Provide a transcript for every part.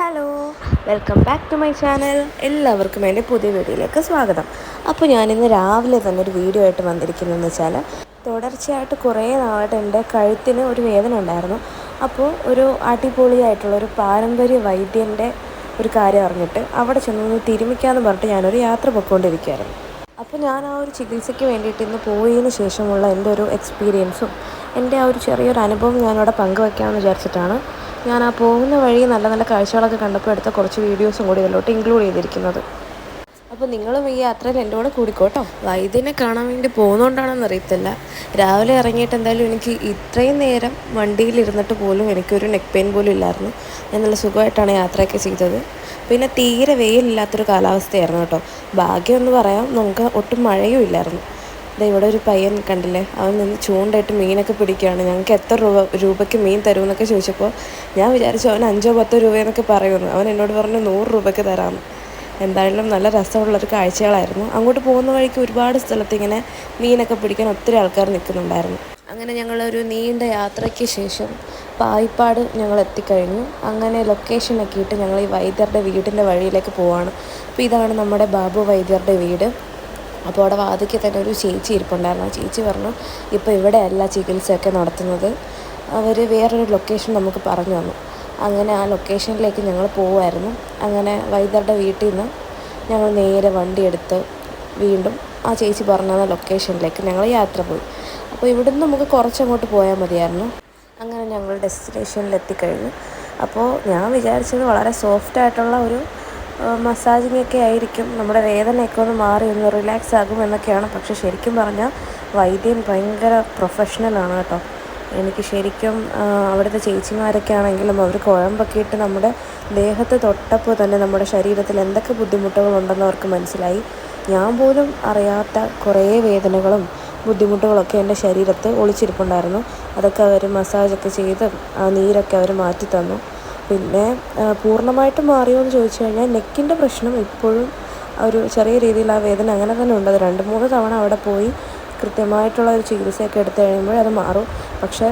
Hello welcome back to my channel എല്ലാവർക്കും എന്റെ പുതിയ വീഡിയോയിലേക്ക് സ്വാഗതം. അപ്പോൾ ഞാനിന്ന് രാവിലെ തന്നെ ഒരു വീഡിയോ ആയിട്ട് വന്നിരിക്കുന്നതെന്ന് വെച്ചാൽ തുടർച്ചയായിട്ട് കുറേ നാളായിട്ട് എന്റെ കഴുത്തിന് ഒരു വേദന ഉണ്ടായിരുന്നു. അപ്പോൾ ഒരു അടിപൊളിയായിട്ടുള്ള ഒരു പാരമ്പര്യ വൈദ്യന്റെ ഒരു കാര്യം അറിഞ്ഞിട്ട് അവിടെ ചെന്നൊന്ന് തിരുമിക്കാമെന്ന് പറഞ്ഞിട്ട് ഞാനൊരു യാത്ര പൊയ്ക്കൊണ്ടിരിക്കുകയായിരുന്നു. അപ്പോൾ ഞാൻ ആ ഒരു ചികിത്സയ്ക്ക് വേണ്ടിയിട്ട് ഇന്ന് പോയതിന് ശേഷമുള്ള എന്റെ ഒരു എക്സ്പീരിയൻസും എന്റെ ആ ഒരു ചെറിയൊരു അനുഭവം ഞാനിവിടെ പങ്കുവയ്ക്കാമെന്ന് വിചാരിച്ചിട്ടാണ് ഞാൻ ആ പോകുന്ന വഴി നല്ല നല്ല കാഴ്ചകളൊക്കെ കണ്ടപ്പോൾ എടുത്ത കുറച്ച് വീഡിയോസും കൂടി ഇതിലോട്ട് ഇൻക്ലൂഡ് ചെയ്തിരിക്കുന്നത്. അപ്പോൾ നിങ്ങളും ഈ യാത്രയിൽ എന്റെ കൂടെ കൂടിക്കോട്ടോ വൈദ്യനെ കാണാൻ വേണ്ടി പോകുന്നതുകൊണ്ടാണെന്ന് അറിയത്തില്ല. രാവിലെ ഇറങ്ങിയിട്ട് എന്തായാലും എനിക്ക് ഇത്രയും നേരം വണ്ടിയിൽ ഇരുന്നിട്ട് പോലും എനിക്കൊരു നെക്ക് പെയിൻ പോലും ഇല്ലായിരുന്നു. ഞാൻ നല്ല സുഖമായിട്ടാണ് യാത്രയൊക്കെ ചെയ്തത്. പിന്നെ തീരെ വെയിലില്ലാത്തൊരു കാലാവസ്ഥയായിരുന്നു കേട്ടോ. ഭാഗ്യം എന്ന് പറയാം നമുക്ക് ഒട്ടും മഴയും ഇല്ലായിരുന്നു. ഇവിടെ ഒരു പയ്യൻ കണ്ടില്ലേ? അവൻ നിന്ന് ചൂണ്ടായിട്ട് മീനൊക്കെ പിടിക്കുകയാണ്. ഞങ്ങൾക്ക് എത്ര രൂപ രൂപയ്ക്ക് മീൻ തരുമെന്നൊക്കെ ചോദിച്ചപ്പോൾ ഞാൻ വിചാരിച്ചു അവൻ അഞ്ചോ പത്തോ രൂപയെന്നൊക്കെ പറയുമെന്ന് അവൻ എന്നോട് പറഞ്ഞു നൂറ് രൂപയ്ക്ക് തരാമെന്ന്. എന്തായാലും നല്ല രസമുള്ളൊരു കാഴ്ചകളായിരുന്നു. അങ്ങോട്ട് പോകുന്ന വഴിക്ക് ഒരുപാട് സ്ഥലത്ത് ഇങ്ങനെ മീനൊക്കെ പിടിക്കാൻ ഒത്തിരി ആൾക്കാർ നിൽക്കുന്നുണ്ടായിരുന്നു. അങ്ങനെ ഞങ്ങളൊരു നീണ്ട യാത്രയ്ക്ക് ശേഷം പായിപ്പാട് ഞങ്ങൾ എത്തിക്കഴിഞ്ഞു. അങ്ങനെ ലൊക്കേഷനൊക്കെ ഇട്ട് ഞങ്ങൾ ഈ വൈദ്യരുടെ വീടിന്റെ വഴിയിലേക്ക് പോവാണ്. അപ്പോൾ ഇതാണ് നമ്മുടെ ബാബു വൈദ്യരുടെ വീട്. അപ്പോൾ അവിടെ വാതിക്ക് തന്നെ ഒരു ചേച്ചി ഇരിപ്പുണ്ടായിരുന്നു. ആ ചേച്ചി പറഞ്ഞു ഇപ്പോൾ ഇവിടെയല്ല ചികിത്സയൊക്കെ നടത്തുന്നത്. അവർ വേറൊരു ലൊക്കേഷൻ നമുക്ക് പറഞ്ഞു തന്നു. അങ്ങനെ ആ ലൊക്കേഷനിലേക്ക് ഞങ്ങൾ പോവായിരുന്നു. അങ്ങനെ വൈദ്യരുടെ വീട്ടിൽ നിന്ന് ഞങ്ങൾ നേരെ വണ്ടി എടുത്ത് വീണ്ടും ആ ചേച്ചി പറഞ്ഞ ലൊക്കേഷനിലേക്ക് ഞങ്ങൾ യാത്ര പോയി. അപ്പോൾ ഇവിടുന്ന് നമുക്ക് കുറച്ചങ്ങോട്ട് പോയാൽ മതിയായിരുന്നു. അങ്ങനെ ഞങ്ങൾ ഡെസ്റ്റിനേഷനിൽ എത്തിക്കഴിഞ്ഞു. അപ്പോൾ ഞാൻ വിചാരിച്ചത് വളരെ സോഫ്റ്റ് ആയിട്ടുള്ള ഒരു മസാജിങ് ഒക്കെ ആയിരിക്കും. നമ്മുടെ വേദനയൊക്കെ ഒന്ന് മാറി ഒന്ന് റിലാക്സ് ആകും എന്നൊക്കെയാണ്. പക്ഷെ ശരിക്കും പറഞ്ഞാൽ വൈദ്യൻ ഭയങ്കര പ്രൊഫഷണലാണ് കേട്ടോ. എനിക്ക് ശരിക്കും അവിടുത്തെ ചേച്ചിമാരൊക്കെ ആണെങ്കിലും അവർ കുഴമ്പൊക്കെ ഇട്ട് നമ്മുടെ ദേഹത്ത് തൊട്ടപ്പോൾ തന്നെ നമ്മുടെ ശരീരത്തിൽ എന്തൊക്കെ ബുദ്ധിമുട്ടുകളുണ്ടെന്ന് അവർക്ക് മനസ്സിലായി. ഞാൻ പോലും അറിയാത്ത കുറേ വേദനകളും ബുദ്ധിമുട്ടുകളൊക്കെ എന്റെ ശരീരത്ത് ഒളിച്ചിരിപ്പുണ്ടായിരുന്നു. അതൊക്കെ അവർ മസാജൊക്കെ ചെയ്ത് ആ നീരൊക്കെ അവർ മാറ്റി തന്നു പിന്നെ പൂർണമായിട്ട് മാറിയോ എന്ന് ചോദിച്ചു കഴിഞ്ഞാൽ നെക്കിന്റെ പ്രശ്നം ഇപ്പോഴും ഒരു ചെറിയ രീതിയിൽ ആ വേദന അങ്ങനെ തന്നെ ഉണ്ട്. രണ്ട് മൂന്ന് തവണ അവിടെ പോയി കൃത്യമായിട്ടുള്ള ഒരു ചികിത്സയൊക്കെ എടുത്തു കഴിയുമ്പോൾ അത് മാറും. പക്ഷേ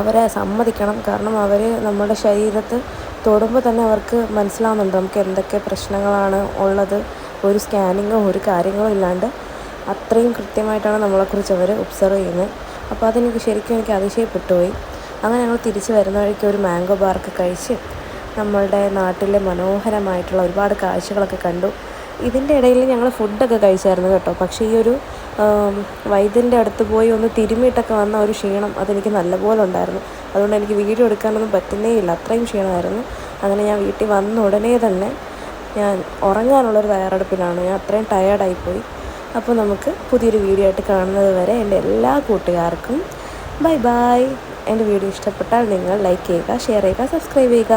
അവരെ സമ്മതിക്കണം. കാരണം അവർ നമ്മുടെ ശരീരത്ത് തൊടുമ്പോൾ തന്നെ അവർക്ക് മനസ്സിലാവുന്നുണ്ട് നമുക്ക് എന്തൊക്കെ പ്രശ്നങ്ങളാണ് ഉള്ളത്. ഒരു സ്കാനിങ്ങോ ഒരു കാര്യങ്ങളോ ഇല്ലാണ്ട് അത്രയും കൃത്യമായിട്ടാണ് നമ്മളെക്കുറിച്ച് അവർ ഒബ്സർവ് ചെയ്യുന്നത്. അപ്പോൾ അതെനിക്ക് ശരിക്കും എനിക്ക് അതിശയപ്പെട്ടു പോയി. അങ്ങനെ ഞങ്ങൾ തിരിച്ച് വരുന്ന വഴിക്ക് ഒരു മാംഗോ ബാർക്ക് കഴിച്ച് നമ്മളുടെ നാട്ടിലെ മനോഹരമായിട്ടുള്ള ഒരുപാട് കാഴ്ചകളൊക്കെ കണ്ടു. ഇതിന്റെ ഇടയിൽ ഞങ്ങൾ ഫുഡൊക്കെ കഴിച്ചായിരുന്നു കേട്ടോ. പക്ഷേ ഈ ഒരു വൈദ്യന്റെ അടുത്ത് പോയി ഒന്ന് തിരുമിയിട്ടൊക്കെ വന്ന ഒരു ക്ഷീണം അതെനിക്ക് നല്ലപോലെ ഉണ്ടായിരുന്നു. അതുകൊണ്ട് എനിക്ക് വീഡിയോ എടുക്കാനൊന്നും പറ്റുന്നേ ഇല്ല അത്രയും ക്ഷീണമായിരുന്നു. അങ്ങനെ ഞാൻ വീട്ടിൽ വന്ന ഉടനെ തന്നെ ഞാൻ ഉറങ്ങാനുള്ളൊരു തയ്യാറെടുപ്പിലാണ്. ഞാൻ അത്രയും ടയേർഡായിപ്പോയി. അപ്പോൾ നമുക്ക് പുതിയൊരു വീഡിയോ ആയിട്ട് കാണുന്നത് വരെ എന്റെ എല്ലാ കൂട്ടുകാർക്കും ബൈ ബൈ. എന്റെ വീഡിയോ ഇഷ്ടപ്പെട്ടാൽ നിങ്ങൾ ലൈക്ക് ചെയ്യുക ഷെയർ ചെയ്യുക സബ്സ്ക്രൈബ് ചെയ്യുക.